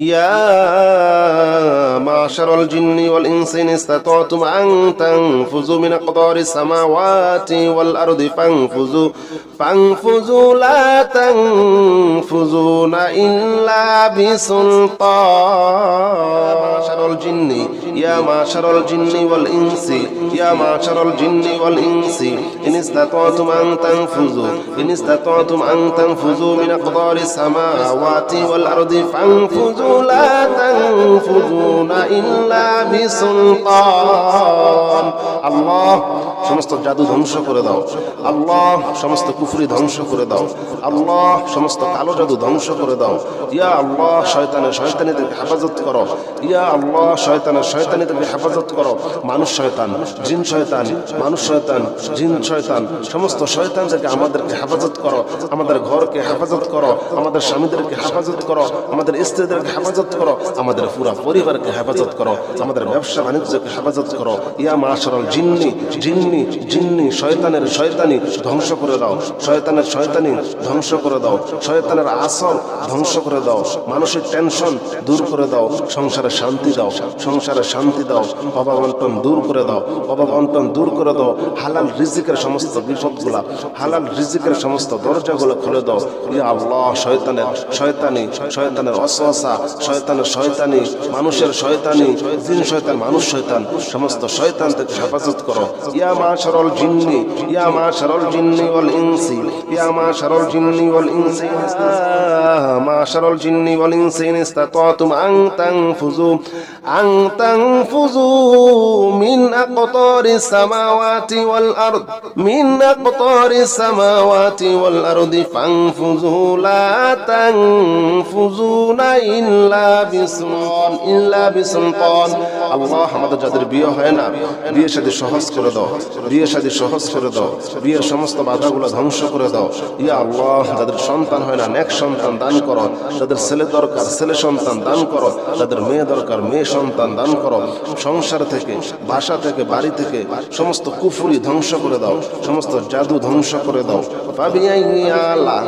يا معشر الجن والإنس إن استطعتم أن تنفذوا من أقدار السماوات والأرض فانفذوا فانفذوا لا تنفذون إلا بسلطان. معشر الجن يا معشر الجن والإنس يا معشر الجن والإنس إن استطعتم أن تنفذوا إن استطعتم أن تنفذوا من أقدار السماوات والأرض فانفذوا. لا تنفذون إلا بسلطان الله সমস্ত জাদু ধ্বংস করে দাও আল্লাহ সমস্ত কুফরি ধ্বংস করে দাও আল্লাহ সমস্ত কালো জাদু ধ্বংস করে দাও ইয়া আল্লাহ শয়তানের শয়তানিদেরকে হেফাজত করো ইয়া আল্লাহ শয়তানের শয়তানিদেরকে হেফাজত করো মানুষ শয়তান জিন শয়তান মানুষ শয়তান জিন শয়তান সমস্ত শয়তানদেরকে আমাদেরকে হেফাজত করো আমাদের ঘরকে হেফাজত করো আমাদের স্বামীদেরকে হেফাজত করো আমাদের স্ত্রীদেরকে হেফাজত করো। আমাদের পুরা পরিবারকে হেফাজত করো। আমাদের ব্যবসা বাণিজ্যকে হেফাজত করো। ইয়া মাশারাল জিন্নি জিন্নি জিন্নি, শয়তানের শয়তানি ধ্বংস করে দাও। শয়তানের শয়তানি ধ্বংস করে দাও। শয়তানের আসর ধ্বংস করে দাও। মানসিক টেনশন দূর করে দাও। সংসারে শান্তি দাও। সংসারে শান্তি দাও। অভাব অন্টন দূর করে দাও। অভাব অন্টন দূর করে দাও। হালাল রিজিকের সমস্ত বিপদগুলা, হালাল রিজিকের সমস্ত দরজাগুলো খুলে দাও। ইয়া আল্লাহ, শয়তানের, শয়তানি, শয়তানের অসহসা শয়তানের শয়তানি, মানুষের শয়তানি, জিন শয়তান, মানুষ শয়তান, সমস্ত শয়তান থেকে হেফাজত করো। ইয়া মা সরল জিন্নি, ইয়া মা সরল জিন্নি ওয়াল ইনসি, ইয়া মা সরল জিন্নি ওয়াল ইনসি মা সরল জিন্নি ওয়াল ইনসি ইন ইসতাতাতুম আন তানফুযু আন তানফুযু মিন আকতারিস সামাওয়াতি ওয়াল আরদ, মিন আকতারিস সামাওয়াতি ওয়াল আরদি ফানফুযু, লা তানফুযুনা ইল্লা যাদের বিয়ে হয় না বিয়ে সহজ করে দাও বিয়ে সহজ করে দাও, বিয়ের সমস্ত ধ্বংস করে দাও। ইয়া যাদের সন্তান হয় না সন্তান দান করো। ছেলে দরকার, ছেলে সন্তান দান করো। মেয়ে দরকার, মেয়ে সন্তান দান করো। সংসার থেকে ভাষা থেকে, বাড়ি থেকে সমস্ত কুফুরি ধ্বংস করে দাও। সমস্ত জাদু ধ্বংস করে দাও। ফাবিআই আলা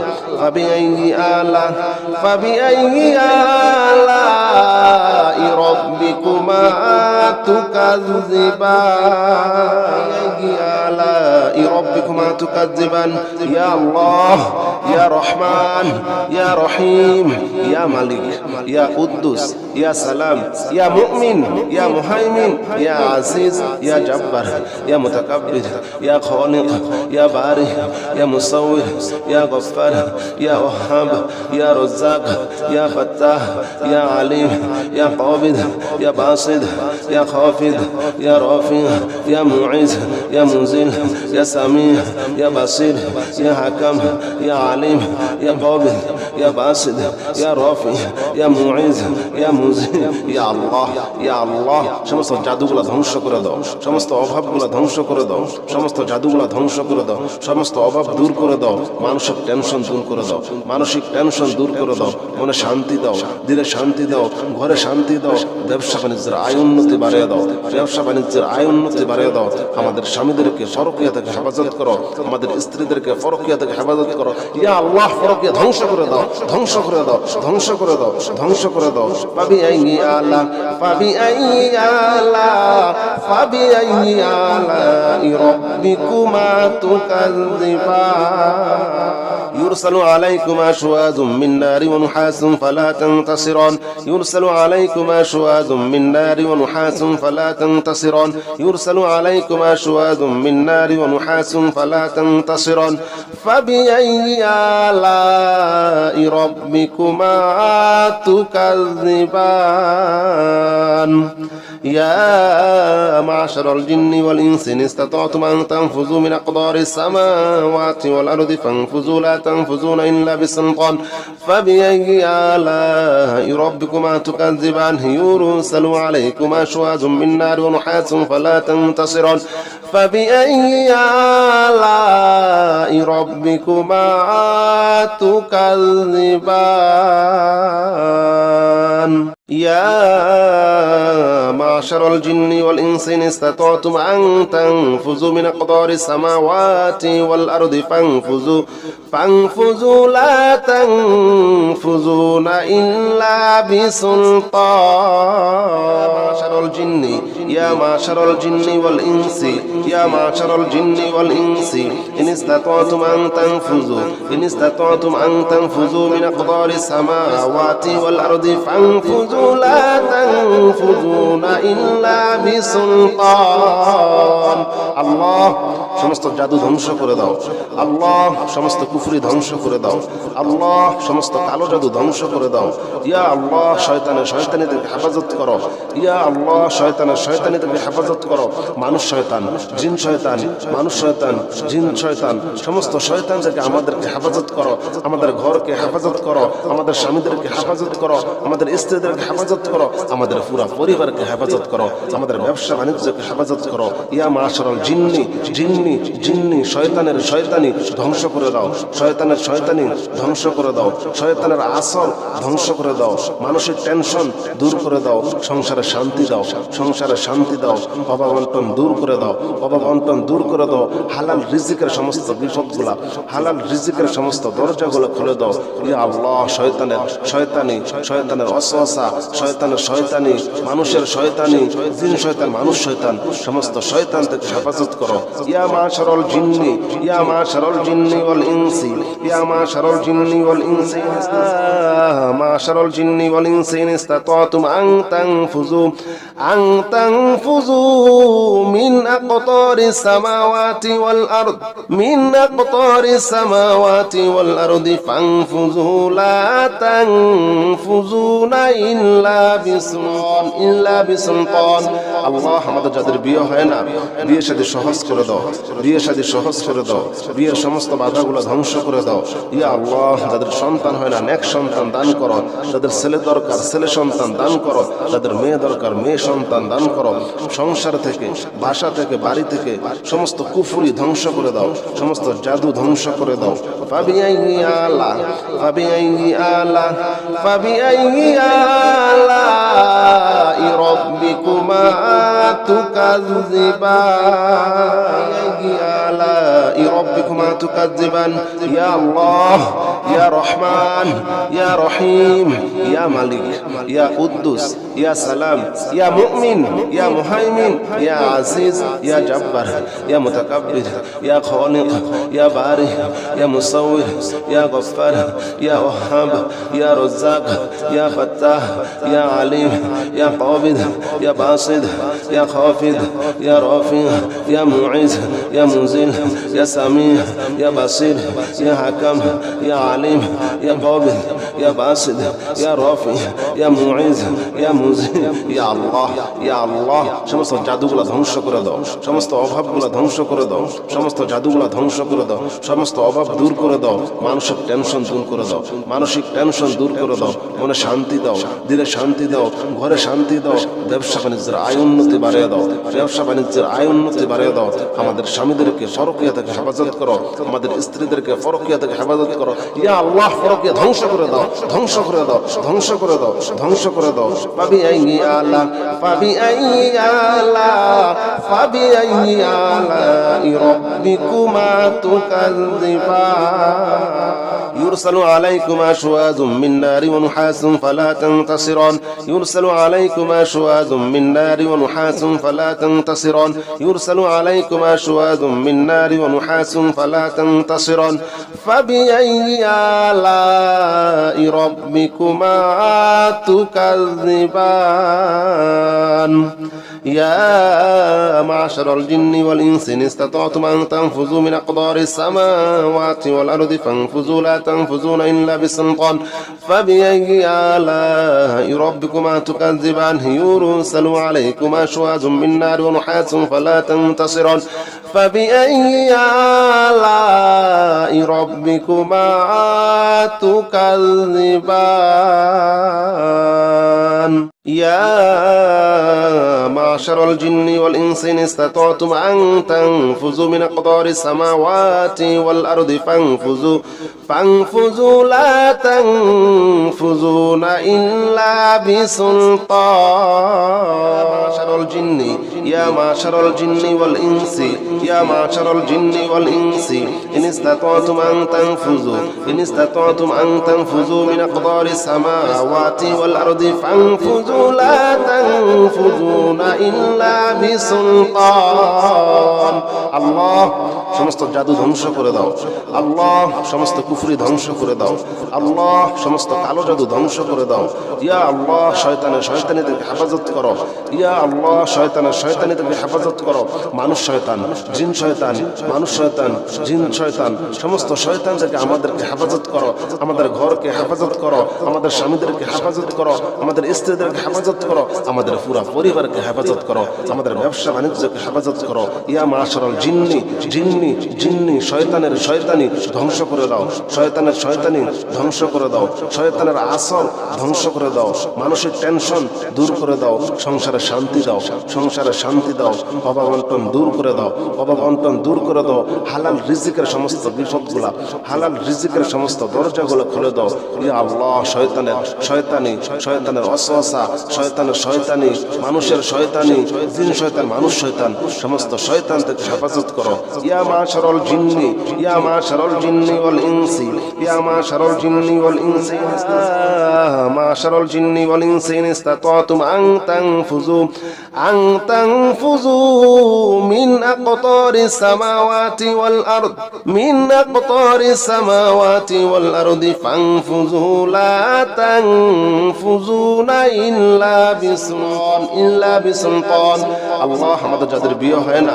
ফাবিআই আলা আলা। ربكما تكذبان آلاء ربكما تكذبان يا الله يا رحمن يا رحيم يا ملك يا قدوس يا سلام يا مؤمن يا مهيمن يا عزيز يا جبار يا متكبر يا خالق يا بارئ يا مصور يا غفار يا وهاب يا رزاق يا فتاح يا عليم يا قابض يا باسط يا خافض يا رافع يا معز يا منزل يا سميع يا بصير يا حكم يا عليم يا قابض يا باسط يا رافع يا معز يا منزل يا الله يا الله সমস্ত জাদুগুলা ধ্বংস করে দাও সমস্ত অভাবগুলা ধ্বংস করে দাও সমস্ত জাদুগুলা ধ্বংস করে দাও সমস্ত অভাব দূর করে দাও মানসিক টেনশন দূর করে দাও মানসিক টেনশন দূর করে দাও মনে শান্তি দাও দিলে শান্তি দাও ঘরে শান্তি দাও ব্যবসা বাণিজ্যের আয় উন্নতি বাড়িয়ে দাও ব্যবসা বাণিজ্যের আয় উন্নতি বাড়িয়ে দাও আমাদের স্বামীদেরকে ফরকিয়া থেকে হেফাজত করো আমাদের স্ত্রীদেরকে ফরকিয়া থেকে হেফাজত করো ইয়া আল্লাহ ফরকিয়া ধ্বংস করে দাও ধ্বংস করে দাও ধ্বংস করে দাও ধ্বংস করে দাও পাবি আই আলা পাবি আই আলা পাবি আই আলা রব্বিকুমা তুকাযিবান يرسل عليكما شواذ من نار ونحاس فلا تنتصران يرسل عليكما شواذ من نار ونحاس فلا تنتصران يرسل عليكما شواذ من نار ونحاس فلا تنتصران فبأي آلاء ربكما تكذبان؟ يا معشر الجن والإنس إن استطعتم أن تنفذوا من أقدار السماوات والأرض فانفذوا لا تنفذون إلا بسلطان. فبأي آلاء ربكما تكذبان؟ يرسل عليكما شواذ من نار ونحاس فلا تنتصران. فبأي آلاء ربكما تكذبان؟ يا معشر الجن والإنس إن استطعتم أن تنفذوا من أقدار السماوات والأرض فانفذوا فانفذوا لا تنفذون إلا بسلطان. معشر الجن يا معشر الجن والإنس يا معشر الجن والإنس إن استطعتم أن تنفذوا إن استطعتم أن تنفذوا من أقدار السماوات والأرض فانفذوا. لا تنفذون إلا بسلطان الله সমস্ত জাদু ধ্বংস করে দাও। আল্লাহ, সমস্ত কুফরি ধ্বংস করে দাও। আল্লাহ, সমস্ত কালো জাদু ধ্বংস করে দাও। ইয়া আল্লাহ শয়তানের শয়তানিদেরকে হেফাজত করো। ইয়া আল্লাহ শয়তানের শয়তানিদেরকে হেফাজত করো। মানুষ শয়তান, জিন শয়তান, মানুষ শয়তান, জিন শয়তান, সমস্ত শয়তানদেরকে আমাদেরকে হেফাজত করো। আমাদের ঘরকে হেফাজত করো। আমাদের স্বামীদেরকে হেফাজত করো। আমাদের স্ত্রীদেরকে হেফাজত করো। আমাদের পুরা পরিবারকে হেফাজত করো। আমাদের ব্যবসা বাণিজ্যকে হেফাজত করো। ইয়া মাশারাল জিন্নি জিন্নি জিন্নি জিন্নি, শয়তানের শয়তানি ধ্বংস করে দাও। শয়তানের শয়তানি ধ্বংস করে দাও। শয়তানের আসর ধ্বংস করে দাও। মানসিক টেনশন দূর করে দাও। সংসারে শান্তি দাও। সংসারে শান্তি দাও। অভাব অন্টন দূর করে দাও। অভাব অন্টন দূর করে দাও। হালাল রিজিকের সমস্ত বিপদগুলা, হালাল রিজিকের সমস্ত দরজাগুলো খুলে দাও। ইয়া আল্লাহ, শয়তানের শয়তানি, শয়তানের অসহসা, শয়তানের শয়তানি, মানুষের শয়তানি, জিন শয়তান, মানুষ শয়তান, সমস্ত শয়তান থেকে হেফাজত করো। ইয়া মা শারল জিন্নি, ইয়া মা শারল জিন্নি ওয়াল ইনসি, ইয়া মা শারল জিন্নি ওয়াল ইনসি মা শারল জিন্নি ওয়াল ইনসি ইন ইসতাতাতুম আন তানফুযু আন তানফুযু মিন আকতারিস সামাওয়াতি ওয়াল আরদ, মিন আকতারিস সামাওয়াতি ওয়াল আরদি ফানফুযু লা তানফুযুনা ইল্লা বিসুলতান ইল্লা বিসুলতান। আল্লাহ আমাদের যাদের বিয়ে হয় না বিয়ে সাথে সহজ করে দাও। বিয়ে সাথে সহজ করে দাও বিয়ের সমস্ত বাধাগুলো ধ্বংস করে দাও ইয়া আল্লাহ যাদের সন্তান হয় না নেক সন্তান দান করো যাদের ছেলে দরকার ছেলে সন্তান দান করো যাদের মেয়ে দরকার মেয়ে সন্তান দান করো সংসার থেকে বাসা থেকে বাড়ি থেকে সমস্ত কুফুরি ধ্বংস করে দাও সমস্ত জাদু ধ্বংস করে দাও ফাবিআই আলা ফাবিআই আলা ফাবিআই আলা ربكما تكذبان آلاء মা তুকাজ্জিবান ইয়া আল্লাহ। يا رحمن يا رحيم يا ملك يا قدوس يا سلام يا مؤمن يا مهيمن يا عزيز يا جبار يا متكبر يا خالق يا بارئ يا مصور يا غفار يا وهاب يا رزاق يا فتاح يا عليم يا قابض يا باسط يا خافض يا رافع يا معز يا منزل يا سميع يا بصير يا حكم يا عليم. আলিম ইয়া কওম يا باسط يا رافع يا معز يا منزل يا الله يا الله সমস্ত জাদুগুলো ধ্বংস করে দাও সমস্ত অভাবগুলো ধ্বংস করে দাও সমস্ত জাদুগুলো ধ্বংস করে দাও সমস্ত অভাব দূর করে দাও মানসিক টেনশন দূর করে দাও মানসিক টেনশন দূর করে দাও মনে শান্তি দাও দিলে শান্তি দাও ঘরে শান্তি দাও ব্যবসা বাণিজ্যের আয় উন্নতি বাড়িয়ে দাও ব্যবসা বাণিজ্যের আয় উন্নতি বাড়িয়ে দাও আমাদের স্বামীদেরকে ফরকিয়া থেকে হেফাজত করো আমাদের স্ত্রীদেরকে ফরকিয়া থেকে হেফাজত করো ইয়া আল্লাহ ফরকিয়া ধ্বংস করে দাও ধ্বংস করে দাও, ধ্বংস করে দাও, ধ্বংস করে দাও। পাবি আইনি আলা, পাবি আইনি আলা, পাবি আইনি আলা রব্বিকুমা তুকাযিবান يرسل عليكما شواذ من نار ونحاس فلا تنتصران يرسل عليكما شواذ من نار ونحاس فلا تنتصران يرسل عليكما شواذ من نار ونحاس فلا تنتصران فبأي آلاء ربكما تكذبان؟ يا معشر الجن والإنس إن استطعتم أن تنفذوا من أقدار السماوات والأرض فانفذوا لا تنفذون إلا بسلطان. فبأي آلاء ربكما تكذبان؟ يرسل عليكما شواذ من نار ونحاس فلا تنتصران فبأي آلاء ربكما تكذبان؟ يا معشر الجن والإنس إن استطعتم أن تنفذوا من أقدار السماوات والأرض فانفذوا فانفذوا لا تنفذون إلا بسلطان. معشر الجن يا معشر والإنس يا معشر الجن والإنس إن استطعتم أن تنفذوا إن استطعتم أن تنفذوا من أقدار السماوات والأرض فانفذوا. لا تنفذون إلا بسلطان الله সমস্ত জাদু ধ্বংস করে দাও। আল্লাহ সমস্ত কুফরি ধ্বংস করে দাও। আল্লাহ সমস্ত কালো জাদু ধ্বংস করে দাও। ইয়া আল্লাহ শয়তানের শয়তানিদেরকে হেফাজত করো। ইয়া আল্লাহ শয়তানের শয়তানিদেরকে হেফাজত করো। মানুষ শয়তান, জিন শয়তান, মানুষ শয়তান, জিন শয়তান, সমস্ত শয়তান শয়তানদেরকে আমাদেরকে হেফাজত করো। আমাদের ঘরকে হেফাজত করো। আমাদের স্বামীদেরকে হেফাজত করো। আমাদের স্ত্রীদেরকে হেফাজত করো। আমাদের পুরা পরিবারকে হেফাজত করো। আমাদের ব্যবসা বাণিজ্যকে হেফাজত করো। ইয়া মাশারাল জিন্নি জিন্নি জিন্নি জিন্নি, শয়তানের শয়তানি, ধ্বংস করে দাও। শয়তানের শয়তানি, ধ্বংস করে দাও। শয়তানের আসর, ধ্বংস করে দাও। মানসিক টেনশন দূর করে দাও। সংসারে শান্তি দাও। সংসারে শান্তি দাও। অভাব অন্টন দূর করে দাও। অভাব অন্টন দূর করে দাও। হালাল রিজিকের সমস্ত বিপদগুলা, হালাল রিজিকের সমস্ত দরজাগুলো খুলে দাও। ইয়া আল্লাহ, শয়তানের শয়তানি, শয়তানের অসহসা, শয়তানের শয়তানি, মানুষের শয়তানি, জিন শয়তান, মানুষ শয়তান, সমস্ত শয়তান থেকে হেফাজত করো। ইয়া মা শারল জিন্নি, ইয়া মা শারল জিন্নি ওয়াল ইনসি, ইয়া মা শারল জিন্নি ওয়াল ইনসি মা শারল জিন্নি ওয়াল ইনসি ইন ইসতাতাতুম আন তানফুযু আন তানফুযু মিন আকতারিস সামাওয়াতি ওয়াল আরদ, মিন আকতারিস সামাওয়াতি ওয়াল আরদি ফানফুযু লা তানফুযুনা আমাদের যাদের বিয়ে হয় না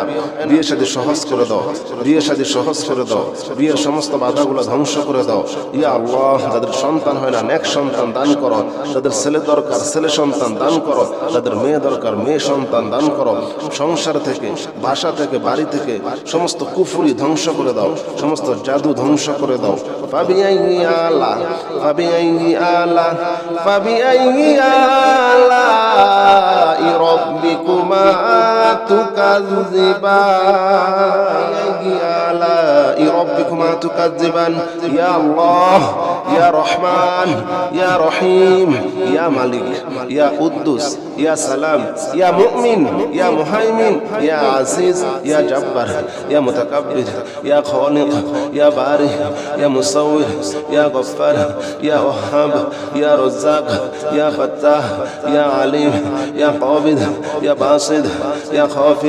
বিয়ে সাথে সহজ করে দাও। বিয়ে শাদী সহজ করে দাও বিয়ের সমস্ত বাধাগুলো ধ্বংস করে দাও ইয়া আল্লাহ যাদের সন্তান হয় না নেক সন্তান দান করো যাদের ছেলে দরকার ছেলে সন্তান দান করো যাদের মেয়ে দরকার মেয়ে সন্তান দান করো সংসার থেকে বাসা থেকে বাড়ি থেকে সমস্ত কুফুরি ধ্বংস করে দাও সমস্ত জাদু ধ্বংস করে দাও ফাবিআই আলা ফাবিআই আলা ফাবিআই আলা ربكما تكذبان آلاء ربكما تكذبان؟ يا الله يا رحمن يا رحيم يا ملك يا قدوس يا سلام يا مؤمن يا مهيمن يا عزيز يا جبار يا متكبر يا خالق يا بارئ يا مصور يا غفار يا وهاب يا رزاق يا فتاح يا عليم يا قابض يا باسط يا خافض.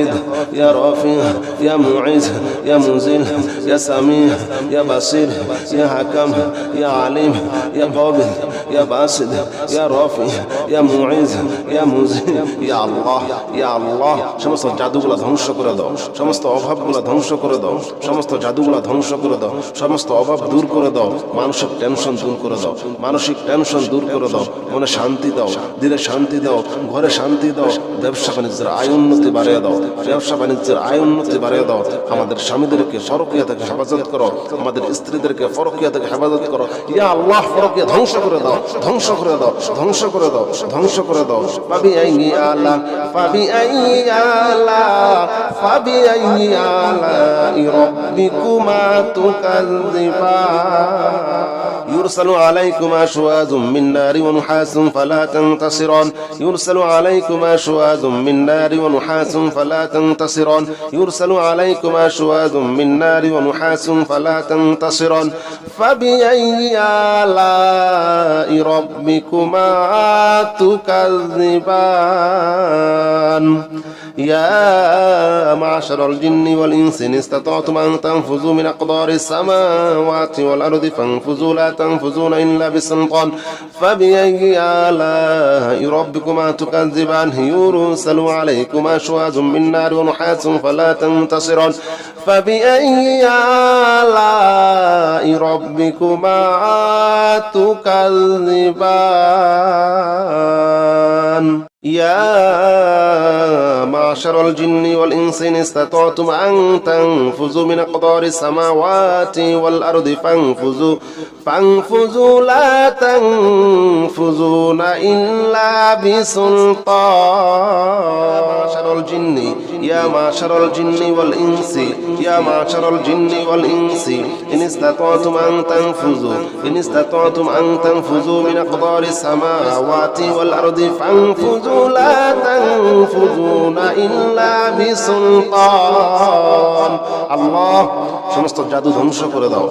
يا رافع يا معز يا منزل يا سميع يا بصير يا حكم يا عليم يا قابض يا باسط يا رافع يا معز يا منزل يا الله يا الله সমস্ত জাদুগুলা ধ্বংস করে দাও সমস্ত অভাবগুলা ধ্বংস করে দাও সমস্ত জাদুগুলা ধ্বংস করে দাও সমস্ত অভাব দূর করে দাও মানসিক টেনশন দূর করে দাও মানসিক টেনশন দূর করে দাও মনে শান্তি দাও দিলে শান্তি দাও ঘরে শান্তি দাও ব্যবসা বাণিজ্যের আয় উন্নতি বাড়িয়ে দাও ব্যবসা বাণিজ্যের আয় উন্নতি বাড়িয়ে দাও আমাদের স্বামীদেরকে ফরকিয়া থেকে হেফাজত করো আমাদের স্ত্রীদেরকে ফরকিয়া থেকে হেফাজত করো ইয়া আল্লাহ ফরকিয়া ধ্বংস করে দাও ধ্বংস করে দাও ধ্বংস করে দাও ধ্বংস করে দাও পাবি আই আলা পাবি আই আলা পাবি আই আলা রব্বিকুমা তুকাযিবান يرسل عليكما شواذ من نار ونحاس فلا تنتصران يرسل عليكما شواذ من نار ونحاس فلا تنتصران يرسل عليكما شواذ من نار ونحاس فلا تنتصران فبأي آلاء ربكما تكذبان؟ يا معشر الجن والإنس إن استطعتم أن تنفذوا من أقدار السماوات والأرض فانفذوا لا تنفذون إلا بسلطان. فبأي آلاء ربكما تكذبان؟ يرسل عليكما شواذ من نار ونحاس فلا تنتصران. فبأي آلاء ربكما تكذبان؟ يا معشر الجن والإنس إن استطعتم أن تنفذوا من أقدار السماوات والأرض فانفذوا فانفذوا لا تنفذون إلا بسلطان. معشر الجن يا معشر الجن والإنس يا معشر الجن والإنس إن استطعتم أن تنفذوا إن استطعتم أن تنفذوا من أقدار السماوات والأرض فانفذوا. لا تنفذون إلا بسلطان الله সমস্ত জাদু ধ্বংস করে দাও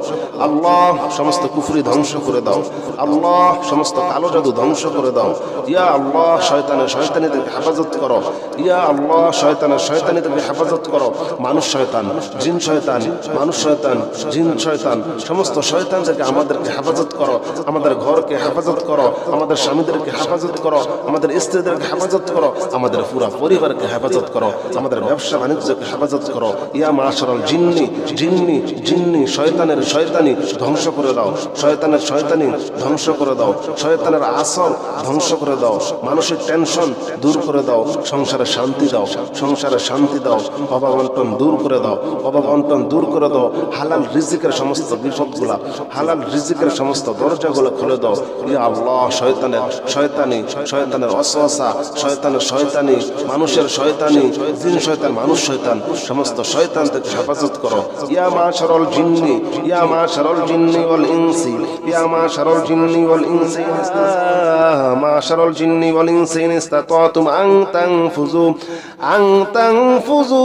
আল্লাহ সমস্ত কুফরি ধ্বংস করে দাও আল্লাহ সমস্ত কালো জাদু ধ্বংস করে দাও ইয়া আল্লাহ শয়তানের শয়তানিদেরকে হেফাজত করো ইয়া আল্লাহ শয়তানের শয়তানিদেরকে হেফাজত করো মানুষ শয়তান জিন শয়তান মানুষ শয়তান জিন শয়তান সমস্ত শয়তানদেরকে আমাদেরকে হেফাজত করো আমাদের ঘরকে হেফাজত করো আমাদের স্বামীদেরকে হেফাজত করো আমাদের স্ত্রীদেরকে হেফাজত করো। আমাদের পুরা পরিবারকে হেফাজত করো। আমাদের ব্যবসা বাণিজ্যকে হেফাজত করো। ইয়া মাশারাল জিন্নি জিন্নি জিন্নি, শয়তানের শয়তানি, ধ্বংস করে দাও। শয়তানের শয়তানি, ধ্বংস করে দাও। শয়তানের আসর ধ্বংস করে দাও। মানসিক টেনশন দূর করে দাও। সংসারে শান্তি দাও। সংসারে শান্তি দাও। অভাব অন্টন দূর করে দাও। অভাব অন্টন দূর করে দাও। হালাল রিজিকের সমস্ত বিপদগুলা, হালাল রিজিকের সমস্ত দরজাগুলো খুলে দাও। ইয়া আল্লাহ, শয়তানের শয়তানি, শয়তানের অসহসা শয়তানের শয়তানি, মানুষের শয়তানি, জিন শয়তান, মানুষ শয়তান, সমস্ত শয়তান থেকে হেফাজত করো। ইয়া মা শারল জিন্নি, ইয়া মা শারল জিন্নি ওয়াল ইনসি, ইয়া মা শারল জিন্নি ওয়াল ইনসি মা শারল জিন্নি ওয়াল ইনসি ইন ইসতাতাতুম আন তানফুযু আন তানফুযু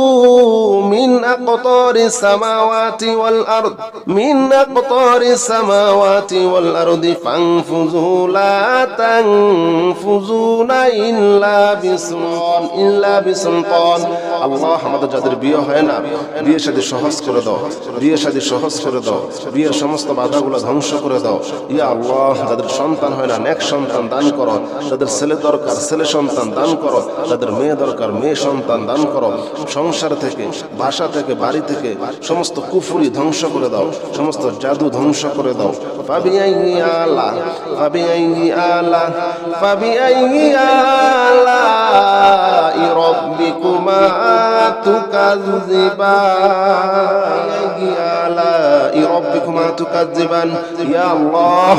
মিন আকতারিস সামাওয়াতি ওয়াল আরদ, মিন আকতারিস সামাওয়াতি ওয়াল আরদি ফানফুযু, লা তানফুযুনা আমাদের যাদের বিয়ে হয় না, বিয়ে শাদী সহজ করে দাও, বিয়ে শাদী করে দাও বিয়ের সমস্ত ধ্বংস করে দাও। ইয়া যাদের সন্তান হয় না সন্তান দান ছেলে দরকার, ছেলে সন্তান দান করো। মেয়ে দরকার, মেয়ে সন্তান দান করো। সংসার থেকে, বাসা থেকে, বাড়ি থেকে সমস্ত কুফুরি ধ্বংস করে দাও। সমস্ত জাদু ধ্বংস করে দাও। আলা ফাবিআই আলা আলা। ربكما تكذبان ربكما تكذبان. يا الله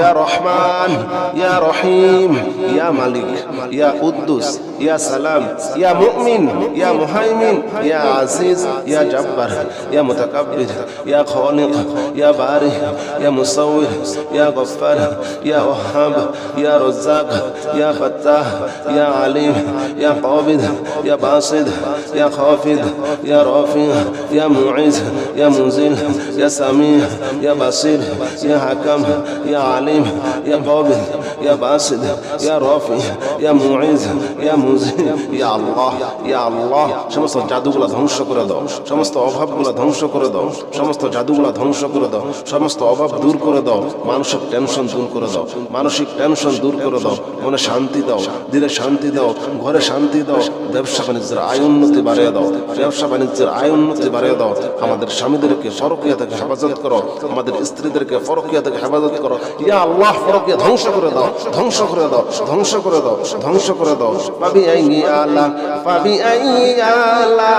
يا رحمن يا رحيم يا ملك يا قدوس يا سلام يا مؤمن يا مهيمن يا عزيز يا جبار يا متكبر يا خالق يا بارئ يا مصور يا غفار يا وهاب يا رزاق يا فتاح يا عليم يا قابض يا باسط يا خافض يا رافع يا معز يا منزل يا سميع يا بصير يا حكم يا عليم يا قابض يا باسط يا رافع يا معز يا منزل يا الله يا الله সমস্ত জাদুগুলা ধ্বংস করে দাও সমস্ত অভাবগুলা ধ্বংস করে দাও সমস্ত জাদুগুলা ধ্বংস করে দাও সমস্ত অভাব দূর করে দাও মানসিক টেনশন দূর করে দাও মানসিক টেনশন দূর করে দাও মনে শান্তি দাও দিলে শান্তি দাও ঘরে শান্তি দাও ব্যবসা বাণিজ্যের আয় উন্নতি বাড়িয়ে দাও ব্যবসা বাণিজ্যের আয় উন্নতি বাড়িয়ে দাও আমাদের স্বামীদেরকে ফরকিয়া থেকে হেফাজত করো আমাদের স্ত্রীদেরকে ফরকিয়া থেকে হেফাজত করো ইয়া আল্লাহ ফরকিয়া ধ্বংস করে দাও ধ্বংস করে দাও ধ্বংস করে দাও ধ্বংস করে দাও পাবি আই আলা পাবি আই আলা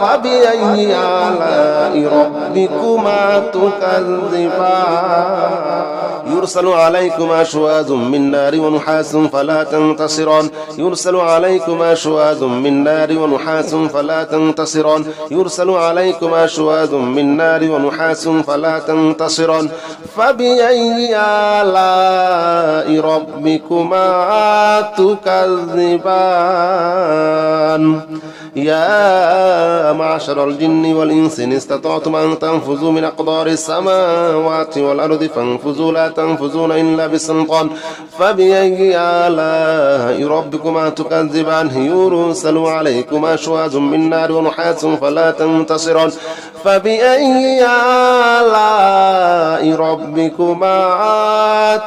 পাবি আই আলা রব্বিকুমা তুকাযিবান يرسل عليكما شواذ من نار ونحاس فلا تنتصران يرسل عليكما شواذ من نار ونحاس فلا تنتصران يرسل عليكما شواذ من نار ونحاس فلا تنتصران فبأي آلاء ربكما تكذبان؟ يا معشر الجن والإنس إن استطعتم أن تنفذوا من أقدار السماوات والأرض فانفذوا لا تنفذون إلا بسلطان. فبأي آلاء ربكما تكذبان؟ يرسل عليكما شواذ من نار ونحاس فلا تنتصران. فبأي آلاء ربكما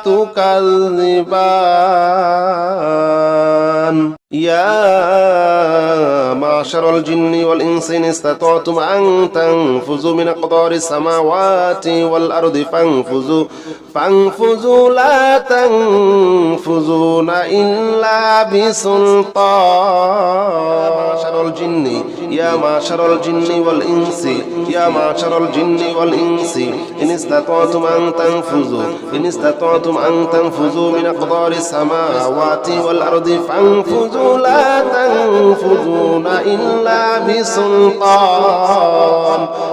تكذبان؟ يا معشر الجن والإنس إن استطعتم أن تنفذوا من أقدار السماوات والأرض فانفذوا فانفذوا لا تنفذون إلا بسلطان. معشر الجن يا معشر الجن والإنس يا معشر الجن والإنس إن استطعتم أن تنفذوا إن استطعتم أن تنفذوا من أقدار السماوات والأرض فانفذوا. لا تنفذون إلا بسلطان.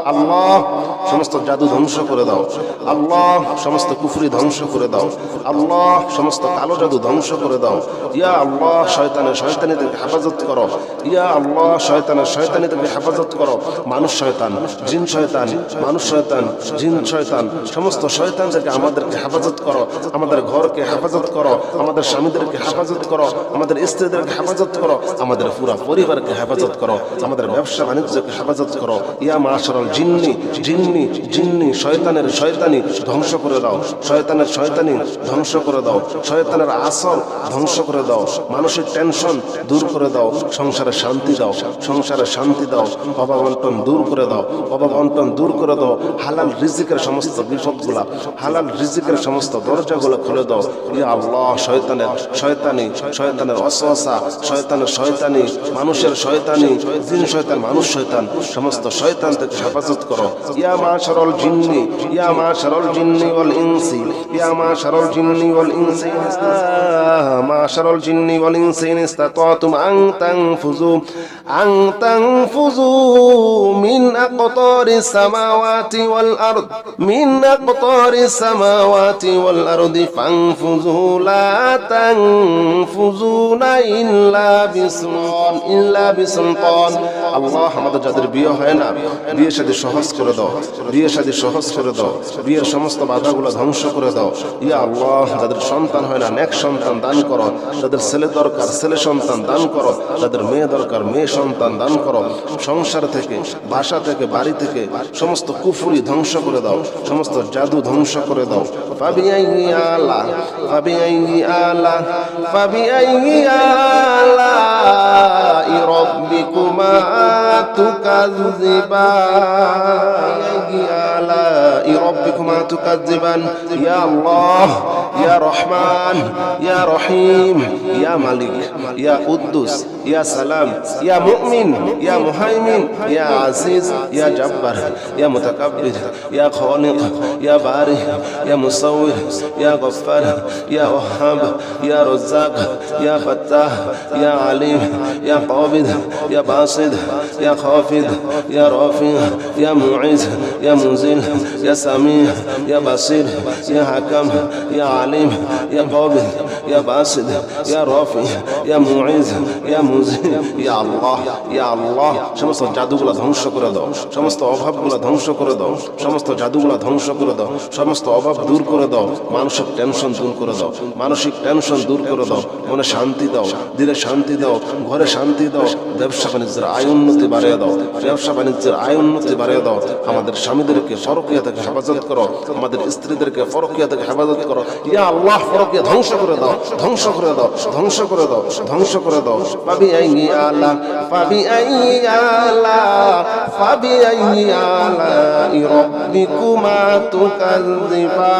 الله সমস্ত জাদু ধ্বংস করে দাও। আল্লাহ সমস্ত কুফরি ধ্বংস করে দাও। আল্লাহ সমস্ত কালো জাদু ধ্বংস করে দাও। ইয়া আল্লাহ, শয়তানে শয়তানি শয়তানিদেরকে হেফাজত করো। ইয়া আল্লাহ শয়তানের শয়তানিদেরকে হেফাজত করো। মানুষ শয়তান, জিন শয়তান, মানুষ শয়তান, জিন শয়তান, সমস্ত শয়তানদেরকে আমাদেরকে হেফাজত করো। আমাদের ঘরকে হেফাজত করো। আমাদের স্বামীদেরকে হেফাজত করো। আমাদের স্ত্রীদেরকে হেফাজত করো। আমাদের পুরা পরিবারকে হেফাজত করো। আমাদের ব্যবসা বাণিজ্যকে হেফাজত করো। ইয়া মাশারাল জিন্নি জিন্নি জিন্নি, শয়তানের শয়তানি ধ্বংস করে দাও। শয়তানের শয়তানি ধ্বংস করে দাও। শয়তানের আসর ধ্বংস করে দাও। মানসিক টেনশন দূর করে দাও। সংসারে শান্তি দাও। সংসারে শান্তি দাও। অভাব অন্টন দূর করে দাও। অভাব অন্টন দূর করে দাও। হালাল রিজিকের সমস্ত হালাল রিজিকের সমস্ত দরজাগুলো খুলে দাও। আল্লাহ, শয়তানের শয়তানি, শয়তানের অসহসা, শয়তানের শয়তানি, মানুষের শয়তানি শয়তান, মানুষ শয়তান, সমস্ত শয়তান থেকে হেফাজত করো। ইয়া শারল জিন্নি, ইয়া মাশারল জিন্নি ওয়াল ইনসি, ইয়া মা শারল জিন্নি ওয়াল ইনসি মা শারল জিন্নি ওয়াল ইনসি ইন ইসতাতাতুম আন তানফুযু আন তানফুযু মিন আকতারিস সামাওয়াতি ওয়াল আরদ, মিন আকতারিস সামাওয়াতি ওয়াল আরদি ফানফুযু, লা তানফুযুনা ইল্লা ইল্লা আল্লাহ আমাদের যাদের বিয়ে হয় না বিয়ে শাদী সহজ করে দাও। বিয়ে শাদী সহজ করে দাও বিয়ের সমস্ত বাধাগুলো ধ্বংস করে দাও ইয়া আল্লাহ যাদের সন্তান হয় না নেক সন্তান দান করো যাদের ছেলে দরকার ছেলে সন্তান দান করো যাদের মেয়ে দরকার মেয়ে সন্তান দান করো সংসার থেকে বাসা থেকে বাড়ি থেকে সমস্ত কুফুরি ধ্বংস করে দাও সমস্ত জাদু ধ্বংস করে দাও ফাবিআই আলা ফাবিআই আলা ফাবিআই আলা ربكما تكذبان آلاء ربكما تكذبان. يا الله يا رحمن يا رحيم يا ملك يا قدوس يا سلام يا مؤمن يا مهيمن يا عزيز يا جبار يا متكبر يا خالق يا باري يا مصور يا غفار يا وهاب يا رزاق يا فتاح يا عليم يا قابض يا باسط يا خافض يا رافع يا معز يا منزل يا سميع يا بصير يا حكم يا عليم يا قابض يا باسط يا رافع يا معز يا منزل يا الله يا الله সমস্ত জাদুগুলো ধ্বংস করে দাও সমস্ত অভাবগুলো ধ্বংস করে দাও সমস্ত জাদুগুলো ধ্বংস করে দাও সমস্ত অভাব দূর করে দাও মানসিক টেনশন দূর করে দাও মানসিক টেনশন দূর করে দাও মনে শান্তি দাও দিলে শান্তি দাও ঘরে শান্তি দাও ব্যবসা বাণিজ্যের আয় উন্নতি বাড়িয়ে দাও। ব্যবসা বাণিজ্যের আয় উন্নতি বাড়িয়ে দাও। আমাদের স্বামীদেরকে ফরকিয়া থেকে হেফাজত করো। আমাদের স্ত্রীদেরকে ফরকিয়া থেকে হেফাজত করো। ইয়া আল্লাহ ফরকিয়া ধ্বংস করে দাও। ধ্বংস করে দাও। ধ্বংস করে দাও। ধ্বংস করে দাও। পাবি আই আলা পাবি আই আলা পাবি আই আলা রব্বিকুমা তুকাযিবান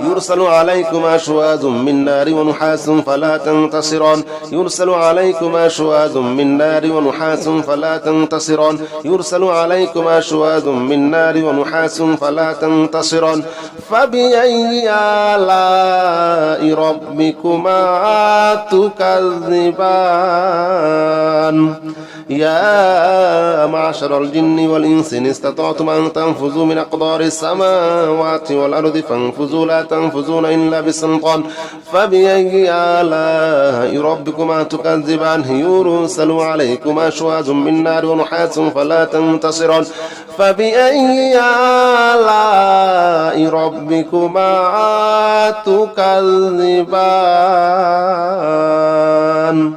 يرسل عليكما شواذ من نار ونحاس فلا تنتصران يرسل عليكما شواذ من نار ونحاس فلا تنتصران يرسل عليكما شواذ من نار ونحاس فلا تنتصران فبأي آلاء ربكما تكذبان؟ يا معشر الجن والإنس إن استطعتم أن تنفذوا من أقدار السماوات والأرض فانفذوا لا تنفذون إلا بسلطان. فبأي آلاء ربكما تكذبان؟ يرسل عليكما شواذ من نار ونحاس فلا تنتصران. فبأي آلاء ربكما تكذبان؟